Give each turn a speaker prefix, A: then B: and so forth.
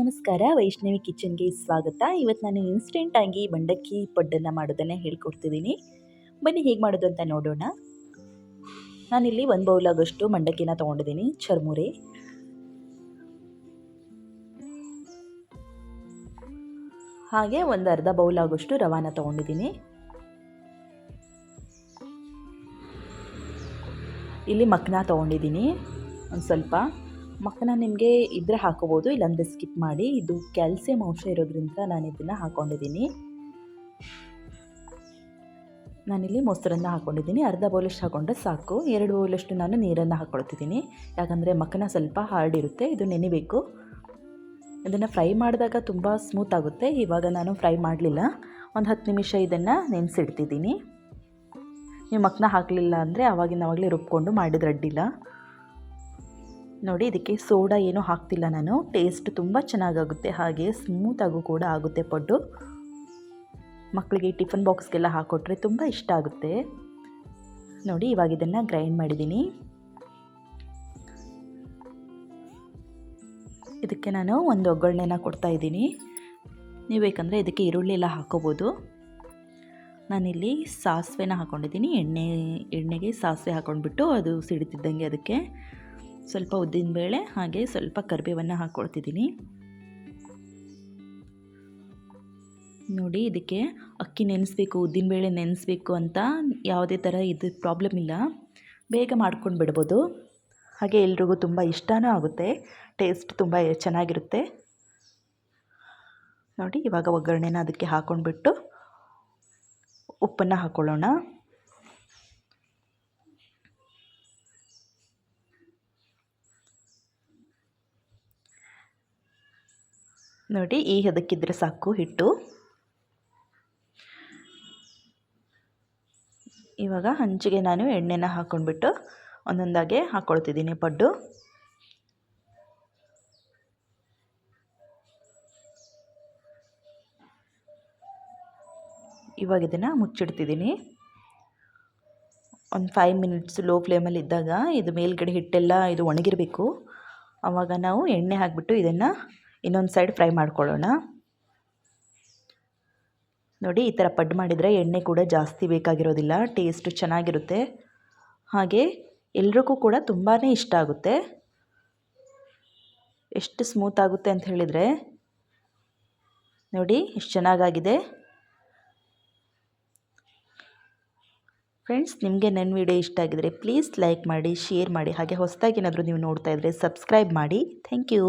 A: ನಮಸ್ಕಾರ, ವೈಷ್ಣವಿ ಕಿಚನ್ಗೆ ಸ್ವಾಗತ. ಇವತ್ತು ನಾನು ಇನ್ಸ್ಟೆಂಟಾಗಿ ಮಂಡಕ್ಕಿ ಪಡ್ಡನ್ನು ಮಾಡೋದನ್ನೇ ಹೇಳ್ಕೊಡ್ತಿದ್ದೀನಿ. ಬನ್ನಿ, ಹೇಗೆ ಮಾಡೋದು ಅಂತ ನೋಡೋಣ. ನಾನಿಲ್ಲಿ ಒಂದು ಬೌಲ್ ಆಗೋಷ್ಟು ಮಂಡಕ್ಕಿನ ತೊಗೊಂಡಿದ್ದೀನಿ, ಚರ್ಮುರಿ. ಹಾಗೆ ಒಂದು ಅರ್ಧ ಬೌಲ್ ಆಗೋಷ್ಟು ರವಾನ ತೊಗೊಂಡಿದ್ದೀನಿ. ಇಲ್ಲಿ ಮಕ್ನ ತೊಗೊಂಡಿದ್ದೀನಿ, ಒಂದು ಸ್ವಲ್ಪ. ಮಕ್ಕನ ನಿಮಗೆ ಇದ್ರೆ ಹಾಕೋಬೋದು, ಇಲ್ಲಾಂದರೆ ಸ್ಕಿಪ್ ಮಾಡಿ. ಇದು ಕ್ಯಾಲ್ಸಿಯಂ ಅಂಶ ಇರೋದ್ರಿಂದ ನಾನು ಇದನ್ನು ಹಾಕ್ಕೊಂಡಿದ್ದೀನಿ ನಾನಿಲ್ಲಿ ಮೊಸರನ್ನು ಹಾಕ್ಕೊಂಡಿದ್ದೀನಿ ಅರ್ಧ ಬೌಲಷ್ಟು ಹಾಕೊಂಡ್ರೆ ಸಾಕು. ಎರಡು ಬೌಲಷ್ಟು ನಾನು ನೀರನ್ನು ಹಾಕ್ಕೊಳ್ತಿದ್ದೀನಿ ಯಾಕಂದರೆ ಮಕ್ಕನ ಸ್ವಲ್ಪ ಹಾರ್ಡ್ ಇರುತ್ತೆ. ಇದು ನೆನಿಬೇಕು. ಇದನ್ನು ಫ್ರೈ ಮಾಡಿದಾಗ ತುಂಬ ಸ್ಮೂತ್ ಆಗುತ್ತೆ. ಇವಾಗ ನಾನು ಫ್ರೈ ಮಾಡಲಿಲ್ಲ. ಒಂದು ಹತ್ತು ನಿಮಿಷ ಇದನ್ನು ನೆನೆಸಿಡ್ತಿದ್ದೀನಿ. ನೀವು ಮಕ್ಕನ ಹಾಕಲಿಲ್ಲ ಅಂದರೆ ಆವಾಗಿನ ರುಬ್ಕೊಂಡು ಮಾಡಿದ್ರೆ ಅಡ್ಡಿಲ್ಲ. ನೋಡಿ, ಇದಕ್ಕೆ ಸೋಡಾ ಏನೂ ಹಾಕ್ತಿಲ್ಲ ನಾನು. ಟೇಸ್ಟ್ ತುಂಬ ಚೆನ್ನಾಗಾಗುತ್ತೆ. ಹಾಗೆ ಸ್ಮೂತಾಗೂ ಕೂಡ ಆಗುತ್ತೆ ಪಡ್ಡು. ಮಕ್ಕಳಿಗೆ ಟಿಫನ್ ಬಾಕ್ಸ್ಗೆಲ್ಲ ಹಾಕ್ಕೊಟ್ರೆ ತುಂಬ ಇಷ್ಟ ಆಗುತ್ತೆ. ನೋಡಿ, ಇವಾಗ ಇದನ್ನು ಗ್ರೈಂಡ್ ಮಾಡಿದ್ದೀನಿ. ಇದಕ್ಕೆ ನಾನು ಒಂದು ಒಗ್ಗರಣೆನ ಕೊಡ್ತಾ ಇದ್ದೀನಿ. ನೀವು ಬೇಕಂದರೆ ಇದಕ್ಕೆ ಈರುಳ್ಳಿ ಎಲ್ಲ ಹಾಕೋಬೋದು. ನಾನಿಲ್ಲಿ ಸಾಸಿವೆನ ಹಾಕ್ಕೊಂಡಿದ್ದೀನಿ ಎಣ್ಣೆ, ಎಣ್ಣೆಗೆ ಸಾಸಿವೆ ಹಾಕ್ಕೊಂಡ್ಬಿಟ್ಟು ಅದು ಸಿಡಿತಿದ್ದಂಗೆ ಅದಕ್ಕೆ ಸ್ವಲ್ಪ ಉದ್ದಿನಬೇಳೆ ಹಾಗೆ ಸ್ವಲ್ಪ ಕರಿಬೇವನ್ನು ಹಾಕ್ಕೊಳ್ತಿದ್ದೀನಿ ನೋಡಿ, ಇದಕ್ಕೆ ಅಕ್ಕಿ ನೆನೆಸ್ಬೇಕು ಉದ್ದಿನಬೇಳೆ ನೆನೆಸ್ಬೇಕು ಅಂತ ಯಾವುದೇ ಥರ ಇದು ಪ್ರಾಬ್ಲಮ್ ಇಲ್ಲ. ಬೇಗ ಮಾಡ್ಕೊಂಡು ಬಿಡ್ಬೋದು. ಹಾಗೆ ಎಲ್ರಿಗೂ ತುಂಬ ಇಷ್ಟನೂ ಆಗುತ್ತೆ. ಟೇಸ್ಟ್ ತುಂಬ ಚೆನ್ನಾಗಿರುತ್ತೆ. ನೋಡಿ, ಇವಾಗ ಒಗ್ಗರಣೆನ ಅದಕ್ಕೆ ಹಾಕ್ಕೊಂಡ್ಬಿಟ್ಟು ಉಪ್ಪನ್ನು ಹಾಕ್ಕೊಳ್ಳೋಣ ನೋಡಿ, ಈ ಹದಕ್ಕಿದ್ರೆ ಸಾಕು ಹಿಟ್ಟು. ಇವಾಗ ಹಂಚಿಗೆ ನಾನು ಎಣ್ಣೆನ ಹಾಕ್ಕೊಂಡ್ಬಿಟ್ಟು ಒಂದೊಂದಾಗೆ ಹಾಕ್ಕೊಳ್ತಿದ್ದೀನಿ ಪಡ್ಡು. ಇವಾಗ ಇದನ್ನು ಮುಚ್ಚಿಡ್ತಿದ್ದೀನಿ. ಒಂದು ಫೈವ್ ಮಿನಿಟ್ಸ್ ಲೋ ಫ್ಲೇಮಲ್ಲಿ ಇದ್ದಾಗ ಇದು ಮೇಲ್ಗಡೆ ಹಿಟ್ಟೆಲ್ಲ ಇದು ಒಣಗಿರಬೇಕು. ಆವಾಗ ನಾವು ಎಣ್ಣೆ ಹಾಕಿಬಿಟ್ಟು ಇದನ್ನು ಇನ್ನೊಂದು ಸೈಡ್ ಫ್ರೈ ಮಾಡ್ಕೊಳ್ಳೋಣ. ನೋಡಿ, ಈ ಥರ ಪಡ್ ಮಾಡಿದರೆ ಎಣ್ಣೆ ಕೂಡ ಜಾಸ್ತಿ ಬೇಕಾಗಿರೋದಿಲ್ಲ ಟೇಸ್ಟು ಚೆನ್ನಾಗಿರುತ್ತೆ. ಹಾಗೆ ಎಲ್ರಿಗೂ ಕೂಡ ತುಂಬಾ ಇಷ್ಟ ಆಗುತ್ತೆ. ಎಷ್ಟು ಸ್ಮೂತ್ ಆಗುತ್ತೆ ಅಂತ ಹೇಳಿದರೆ, ನೋಡಿ, ಎಷ್ಟು ಚೆನ್ನಾಗಾಗಿದೆ. ಫ್ರೆಂಡ್ಸ್ ನಿಮಗೆ ನನ್ನ ವಿಡಿಯೋ ಇಷ್ಟ ಆಗಿದರೆ ಪ್ಲೀಸ್ ಲೈಕ್ ಮಾಡಿ ಶೇರ್ ಮಾಡಿ, ಹಾಗೆ ಹೊಸದಾಗಿ ಏನಾದರೂ ನೀವು ನೋಡ್ತಾ ಇದ್ದರೆ ಸಬ್ಸ್ಕ್ರೈಬ್ ಮಾಡಿ. Thank you